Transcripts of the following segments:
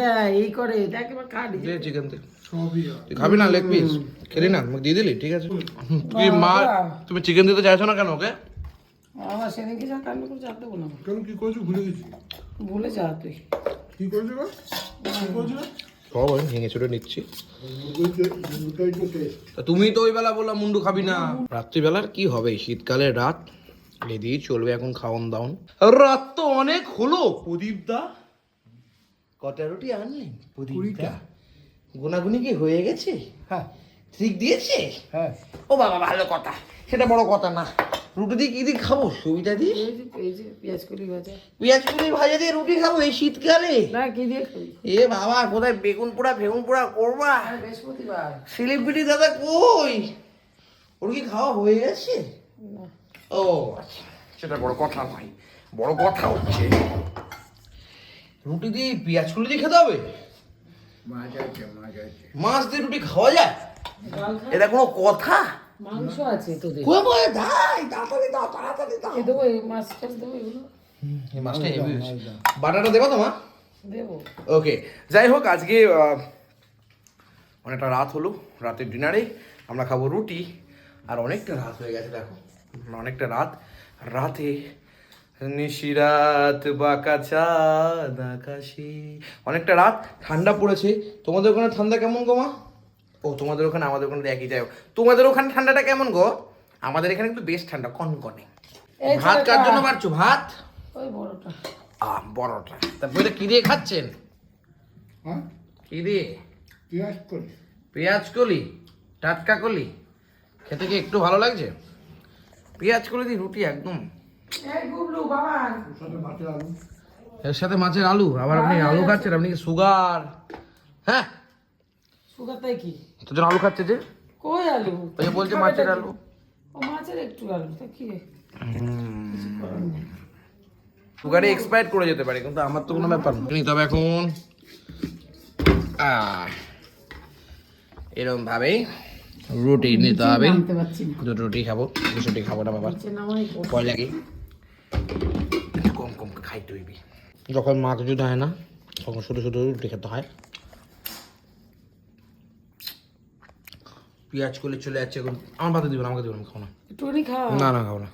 হ্যাঁ এই করে দেখ এবার কাট দে চিকেন দে তুই খাবি না লেগ পিস খেলি না আমাকে দিয়ে দিলি ঠিক আছে? তুই মা তুমি চিকেন দিতে চাইছো না কেন ওকে? আমার সেদিনকে যা কান্ড করে যা দেবো না। কেন কি করেছ? ভুলে গেছি। ভুলে যা তুই। কি করেছ গো? কি করেছ সব আমি ভেঙে চুড়ে নিচ্ছি। তো তুমি তো ওই বেলা বললাম মুন্ডু খাবি না। রাত্রিবেলার কি হবে? শীতকালে রাত এদিকে চলবে এখন খাওয়ান দাওন। রাত তো অনেক হলো প্রদীপ দা। কটা রুটি আনলেন? দা গুনাগুনি কি হয়ে গেছে? হ্যাঁ। ঠিক দিয়েছে? হ্যাঁ। ও বাবা ভালো কথা। সেটা বড় কথা না। রুটি দিয়ে কি দিয়ে খাব? সুবিধা দিয়ে? এই যে পেঁয়াজ কলি ভাজা। পেঁয়াজ কুড়ি ভাজা দিয়ে রুটি খাব এই শীতকালে? না কি দিয়ে খাবি? এ বাবা কোথায় বেগুন পোড়া বেগুন পোড়া করবা বৃহস্পতিবার। সেলিব্রিটি দাদা কই? ওর কি খাওয়া হয়ে গেছে? ও আচ্ছা। সেটা বড় কথা নয়। বড় কথা হচ্ছে রুটি দিয়ে পেঁয়াজ কুলি দিয়ে খেতে হবে? মাছ আছে মাছ আছে। মাছ দিয়ে রুটি খাওয়া যায়? এটা কোনো কথা? মাংস আছে তোদের। কই বলে? দাই তাড়াতাড়ি দাও তাড়াতাড়ি দাও। এ দেবো এই মাছ টাছ দেবো এগুলো। এই মাছটা হেভি হয়েছে বাটাটা দেবা তো মা দেবো ওকে যাই হোক আজকে অনেকটা রাত হলো রাতের ডিনারে। আমরা খাব রুটি। আর অনেকটা রাত হয়ে গেছে দেখো। অনেকটা রাত। রাতে নিশিরাত বাঁকা চাঁদ আকাশে। অনেকটা রাত ঠান্ডা পড়েছে। তোমাদের ওখানে ঠান্ডা কেমন গো মা? ও তোমাদের ওখানে আমাদের ওখানে একই যাই হোক। তোমাদের ওখানে ঠান্ডাটা কেমন গো? আমাদের এখানে কিন্তু বেশ ঠান্ডা কনকনে। ভাত কার জন্য বাড়ছো ভাত? ওই বড়টা। আহ বড়টা। তারপরে কি দিয়ে খাচ্ছেন? হ্যাঁ? কি দিয়ে? পেঁয়াজ করি পেঁয়াজ কলি? টাটকা কলি? খেতে কি একটু ভালো লাগছে? পেঁয়াজ কলি দিয়ে রুটি একদম এই গুবলু বাবা। ওর সাথে মাছের আলু। এর সাথে মাছের আলু? আবার আপনি আলু খাচ্ছেন? আপনি কি সুগার? হ্যাঁ। সুগার তাই কি? তোর জন্য আলু খাচ্ছে যে? কই আলু? ওই বলছে মাছের আলু। ও মাছের একটু আলু তা কি সুগারে এক্সপায়ার করে যেতে পারে কিন্তু আমার তো কোনো ব্যাপার নেই তবে এখন। এরকম ভাবে রুটি নিতে হবে। দুটো রুটি খাব দুটো রুটি খাব না বাবা। ভয় লাগে একটু কম কম খাইতে হইবি যখন মা কিছু দেয় না তখন শুধু শুধু রুটি খেতে হয়। পেঁয়াজ করলে চলে যাচ্ছে এখন আমার ভাতে দিবেন আমাকে দিবেন খাও না। একটুখানি খাও না না খাও না।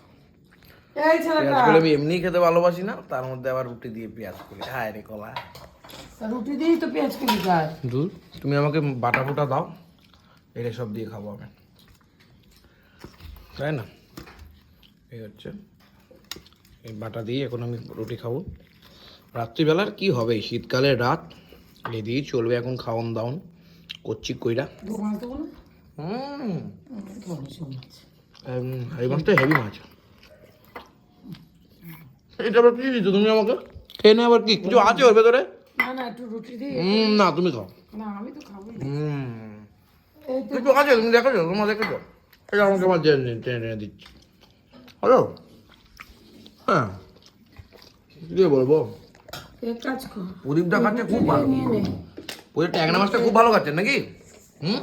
এই পেঁয়াজ করলে আমি এমনিই খেতে ভালোবাসি না তার মধ্যে আবার রুটি দিয়ে পেঁয়াজ করি। হায় রে কলা। রুটি দিয়েই তো পেঁয়াজ কলি খায়। দূর তুমি আমাকে বাটা ফুটা দাও এটা সব দিয়ে খাব আমি। তাই না? এই হচ্ছে। এই বাটা দিয়ে এখন আমি রুটি খাব। রাত্রিবেলার কি হবে? শীতকালের রাত। এই দিয়েই চলবে এখন খাওয়ান দাওন। করছি কইরা। এই মাছটা হেভি মাছ। এটা আবার কি দিচ্ছ তুমি আমাকে? খেয়ে নে আবার কি? কিছু আছে ওর ভেতরে? না না একটু রুটি দিই হুম না। তুমি খাও। না আমি তো খাব হুম। এই কিছু আছে তুমি দেখেছ? তোমার দেখেছ? এটা আমাকে আমার টেনে টেনে দিচ্ছি। হ্যালো? হ্যাঁ। দিয়ে বলব? এক কাজ কর। প্রদীপটা খাচ্ছে খুব ভালো। প্রদীপ ট্যাংরা মাছটা খুব ভালো খাচ্ছেন নাকি? হুম?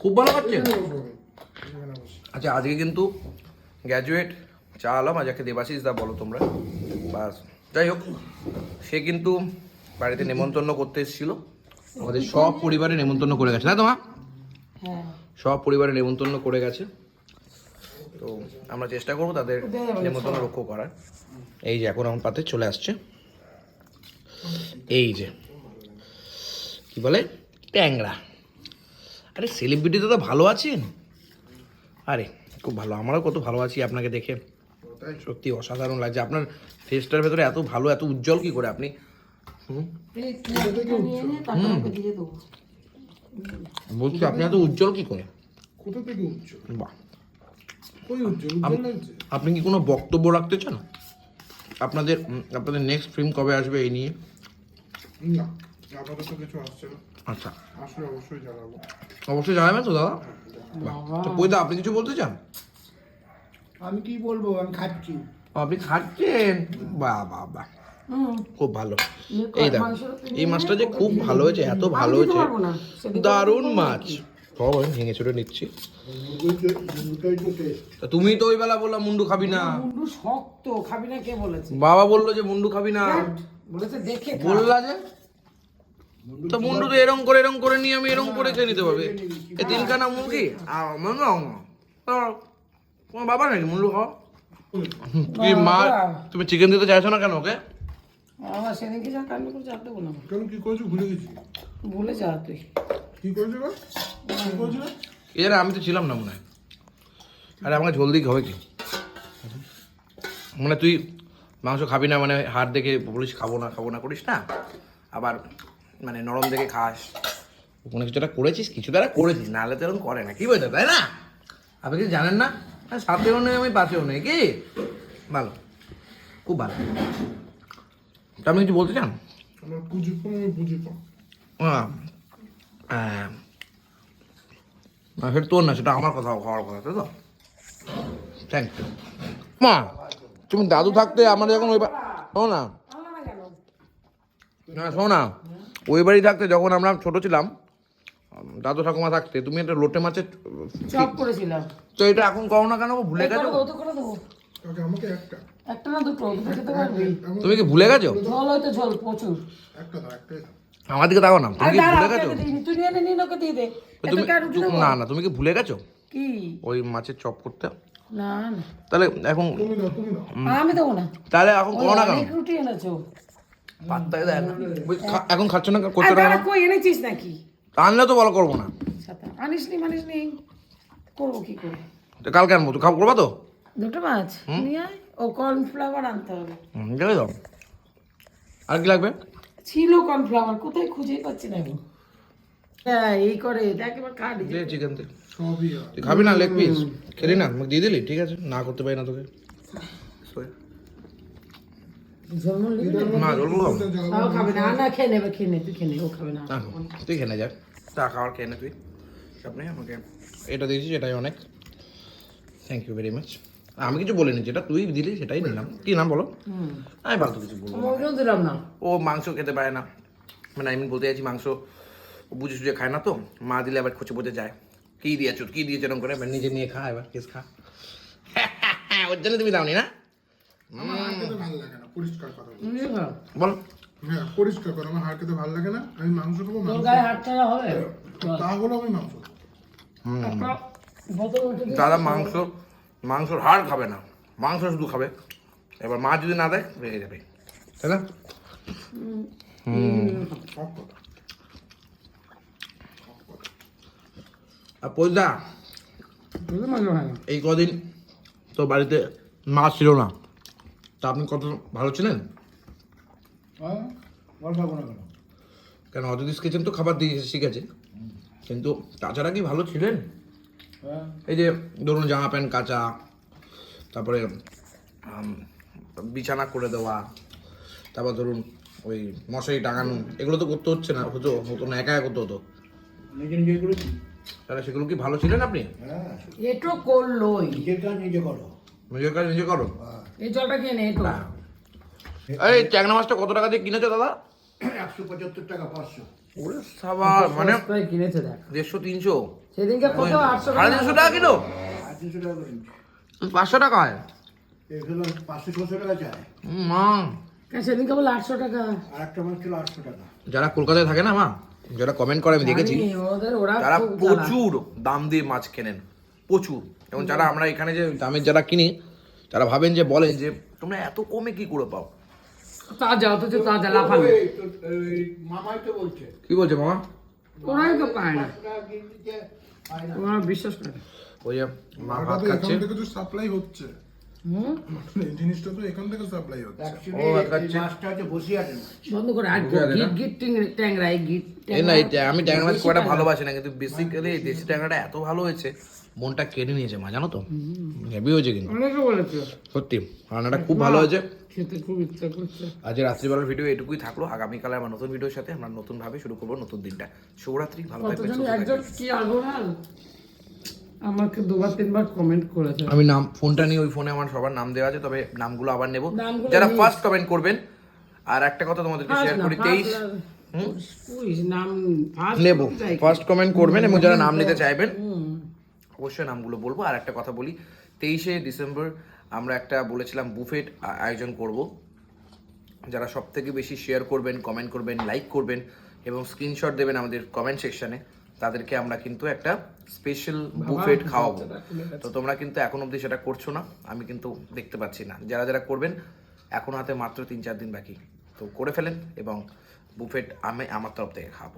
খুব ভালো খাচ্ছেন আচ্ছা আজকে কিন্তু গ্র্যাজুয়েট চা আলাম আজকে দেবাশিস দা বলো তোমরা। বাস। যাই হোক সে কিন্তু বাড়িতে নেমন্তন্ন করতে এসেছিল। আমাদের সব পরিবারে নেমন্তন্ন করে গেছে। না তো মা? হ্যাঁ। সব পরিবারে নেমন্তন্ন করে গেছে। তো আমরা চেষ্টা করব তাদের নেমন্তন্ন রক্ষা করার। এই যে এখন আমার পাতে চলে আসছে। এই যে কি বলে? ট্যাংরা। আরে সেলিব্রিটি তো ভালো আছেন? আরে খুব ভালো। আমরাও কত ভালো আছি আপনাকে দেখে। সত্যি অসাধারণ লাগছে। আপনার ফেসটার ভেতরে এত ভালো এত উজ্জ্বল কি করে আপনি? বলছি আপনি এত উজ্জ্বল কি করে? কোথা থেকে উজ্জ্বল বাহ ওই উজ্জ্বল উজ্জ্বল লাগছে আপনি কি কোনো বক্তব্য রাখতে চান? আপনাদের আপনাদের নেক্সট ফিল্ম কবে আসবে এই নিয়ে? না আপাতত কিছু আসছে না। আচ্ছা। আসলে অবশ্যই জানাব। অবশ্যই জানাবেন তো দাদা? বাহ। তো আপনি কিছু বলতে চান? আমি কি বলব? আমি খাচ্ছি। আপনি খাচ্ছেন? বাহ বাহ বাহ। খুব ভালো। এই দেখো এই মাছটা যে খুব ভালো হয়েছে এত ভালো হয়েছে। দারুণ মাছ। সব আমি ভেঙে চুড়ে নিচ্ছি। তুমি তো ওই বেলা বললাম মুন্ডু খাবি না। মুন্ডু শক্ত খাবি না কে বলেছে? বাবা বলল যে মুন্ডু খাবি না। বলেছে দেখে বললা যে? তো মুন্ডু তো এরম করে এরম করে নিয়ে আমি এরম করে খেয়ে নিতে পারবে। এ তিনখানা মুরগি? তোমার বাবা নাকি মুন্ডু খাও কি মা তুমি চিকেন দিতে চাইছো না কেন ওকে? আমার সেদিনকে যা কান্ড করে চাপ দেবো না কেন কি করেছ? ভুলে গেছি। ভুলে যা তুই। কি করেছ কি করেছ এর আমি তো ছিলাম না মনে হয়। আরে আমাকে জলদি হবে কি? মানে তুই মাংস খাবি না মানে হাত দেখে বলিস খাব না খাব না করিস না? আবার মানে নরম দেখে খাস। কোনো কিছু একটা করেছিস? কিছু তারা করেছিস নাহলে তো এরকম করে না। কি বলতে তাই না? আপনি কিছু জানেন না? সাথেও নেই আমি পাশেও নেই কি? ভালো খুব ভালো। আপনি কিছু বলতে চান? আমার পুঁজি কম আমি পুঁজি কম আহ, আহ, না সেটা তোর না সেটা আমার কথা হওয়ার কথা তাই তো? থ্যাংক ইউ মা তুমি দাদু থাকতে আমরা যখন ওই শোনো না। না না শোনো না। ওই বাড়ি থাকতে যখন আমরা ছোট ছিলাম দাদু ঠাকুমা থাকতে তুমি একটা লোটে মাছের চপ করেছিলাম। তো এটা এখন করো না কেন ভুলে গেছো দেবো তো করে দেবো কাকে আমাকে একটা। একটা না দুটো দুটো খেতে পারবি? তুমি কি ভুলে গেছো? ঝোল হয়তো ঝোল প্রচুর। একটা দাও একটাই আমার দিকে তাকাও না তুমি কি ভুলে ওকে গেছো? তুই নিয়ে নে নিন দিয়ে দে। তুমি? না না তুমি কি ভুলে গেছো? কি? ওই মাছের চপ করতে? না না। তাহলে এখন তুমি দাও তুমি দাও। আমি দেবো না। তাহলে এখন করো না কেন? রুটি এনেছো। পাত্তাই দেয় না। এখন খাচ্ছ না করছ না? কই এনেছিস নাকি? আনলে তো বলো করব না। আনিস নি মানিস নি করব কি কালকে আনব। তো খাব করবা তো? দুটো মাছ নিয়ে আয় ও কর্নফ্লাওয়ার আনতে হবে। হুম, দাও। আর কি লাগবে? ছিল কর্নফ্লাওয়ার কোথায় খুঁজেই পাচ্ছি না এখন হ্যাঁ এই করে দেখ এবার কাটি দে চিকেন দে তুই খাবি না লেগ পিস খেলি না? আমাকে দিয়ে দিলি? ঠিক আছে না করতে পারি না তোকে। তুই খেয়ে নে তা খাওয়ার খেয়ে নে তুই। আমাকে এটা দিয়েছি এটাই অনেক। থ্যাংক ইউ ভেরি মাচ আমি কিছু বলিনি যেটা তুই দিলি সেটাই নিলাম। কি নাম বলো? আমি ফালতু কিছু বলব। দিলাম না? ও মাংস খেতে পারে না। মানে আমি বলতে চাইছি মাংস ও বুঝে সুঝে খায় না তো মা দিলে আবার খুঁজে বুঝে যায়। কি দিয়েছ কি দিয়েছ এরকম করে? এবার নিজে নিয়ে খা এবার কেস খা। ওর জন্য তুমি দাওনি না? আমার হাড় খেতে ভালো লাগে না পরিষ্কার কথা বলো। তুমি খাও। বল। হ্যাঁ পরিষ্কার করো আমার হাড় খেতে ভালো লাগে না। আমি মাংস খাব হবে তাহলে আমি মাংস দাদা মাংস মাংসর হাড় খাবে না মাংস শুধু খাবে। এবার মা যদি না দেয় রেগে যাবে। তাই না? আর পয়দা। এই কদিন তো বাড়িতে মা ছিল না। তা আপনি কত ভালো ছিলেন? হ্যাঁ কেন? কেন অযোধ্যা তো খাবার দিয়ে শিখেছে। কিন্তু তাছাড়া কি ভালো ছিলেন? এই যে ধরুন জামা প্যান্ট কাচা তারপরে বিছানা করে দেওয়া তারপর ধরুন ওই মশারি টাঙানো এগুলো তো করতে হচ্ছে না হতো হতো না একা একা করতে হতো। তাহলে সেগুলো কি ভালো ছিলেন আপনি? হ্যাঁ। এটো করলোই। নিজের কাজ নিজে করো। নিজের কাজ নিজে করো? এই জলটা খেয়ে নে এটো এই ট্যাংরা মাছটা কত টাকা দিয়ে কিনেছো দাদা? একশো পঁচাত্তর টাকা পাঁচশো। ওরে সাবাস মানে কিনেছে দেখ। দেড়শো তিনশো? সেদিনকে কত? আটশো সাড়ে তিনশো টাকা কিলো? তিনশো টাকা পাঁচশো টাকায় এগুলো পাঁচশো ছশো টাকা চায় মা। হ্যাঁ, সেদিনকে বলে আটশো টাকা? আর একটা মাছ ছিল আটশো টাকা। যারা কলকাতায় থাকে না মা যারা কমেন্ট করে আমি দেখেছি। ওরা তারা প্রচুর দাম দিয়ে মাছ কেনেন প্রচুর। এবং যারা আমরা এখানে যে দামের যারা কিনি তারা ভাবেন যে বলেন যে তোমরা এত কমে কি করে পাও? তাজা অথচ তাজা লাফানো মামাই তো বলছে। কি বলছে মামা? ওরাই তো পায় না। ওরা বিশ্বাস করে ওই যে মা ভাত খাচ্ছে এখান থেকে তো সাপ্লাই হচ্ছে। এই জিনিসটা তো এখান থেকে সাপ্লাই হচ্ছে। ও, আচ্ছা। মাছটা হচ্ছে বসিয়াটে মাছ। বন্ধ করে আর বুঝে গেলে না? গিট গিট ট্যাংরা এই গিট এই না ট্যাংরা- আমি ট্যাংরা মাছ। ভালোবাসি না কিন্তু বেসিক্যালি এই দেশি ট্যাংরাটা এত ভালো হয়েছে মনটা কেড়ে নিয়েছে মা জানো তো? হেভি হয়েছে কিন্তু। অনেকে বলেছে। সত্যি রান্নাটা খুব ভালো হয়েছে। খেতে খুব ইচ্ছা করছে। আজ রাত্রিবেলার ভিডিও এটুকুই থাকল আগামীকালে আমার নতুন ভিডিওর সাথে আমরা নতুন ভাবে শুরু করব নতুন দিনটা। শুভরাত্রি ভালো থাকবেন একজন কি আগ্রহাল আমাকে দুবার তিনবার কমেন্ট করেছে। আমি নাম ফোনটা নিয়ে ওই ফোনে আমার সবার নাম দেওয়া আছে তবে নামগুলো আবার নেব। যারা ফার্স্ট কমেন্ট করবেন আর একটা কথা তোমাদেরকে শেয়ার করি তেইশ নেব। ফার্স্ট কমেন্ট করবেন এবং যারা নাম নিতে চাইবেন অবশ্যই নামগুলো বলব। আর একটা কথা বলি তেইশে ডিসেম্বর আমরা একটা বলেছিলাম বুফেট আয়োজন করব। যারা সব থেকে বেশি শেয়ার করবেন কমেন্ট করবেন লাইক করবেন এবং স্ক্রিনশট দেবেন আমাদের কমেন্ট সেকশনে তাদেরকে আমরা কিন্তু একটা স্পেশাল বুফেট খাওয়াবো। তো তোমরা কিন্তু এখন অবধি সেটা করছ না আমি কিন্তু দেখতে পাচ্ছি না। যারা যারা করবেন এখন হাতে মাত্র তিন চার দিন বাকি। তো করে ফেলেন এবং বুফেট আমি আমার তরফ থেকে খাব